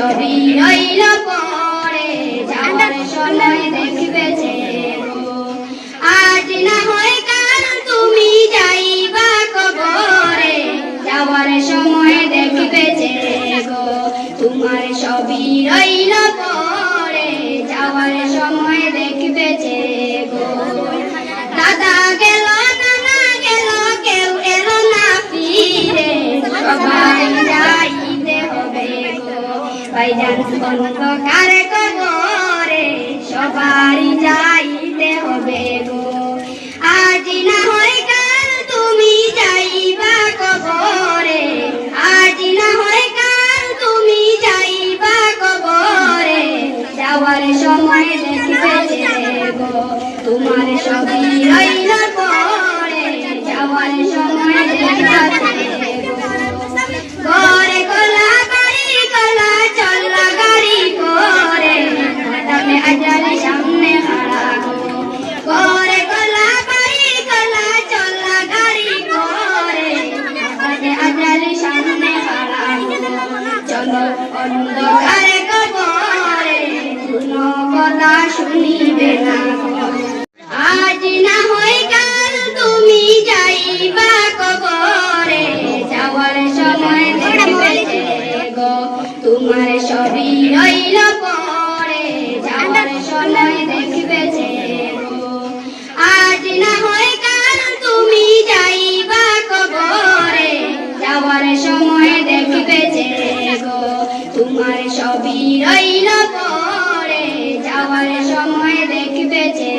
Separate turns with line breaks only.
সবই রইল পরে যাওয়ার সময় দেখবে যে। আজ না হয় কাল তুমি যাইবা কবরে, যাওয়ার সময় দেখবে যে গো তোমার সবই রইল পরে ভাইজান অন্ধকার কবরে সবাই যাইতে হবে গো। আজ না হয় কাল তুমি যাইবা কবরে, আজ না হয় কাল তুমি যাইবা কবরে। যাওয়ার সময় দেখবে গো, তোমার সবই অন্ধকারে কবরে কোনো কথা শুনিবে না। আজ না তোমার সবই রইল পরে, যাওয়ার সময় দেখবে তোমার সবই রইল পরে যাওয়ার সময় দেখবে যে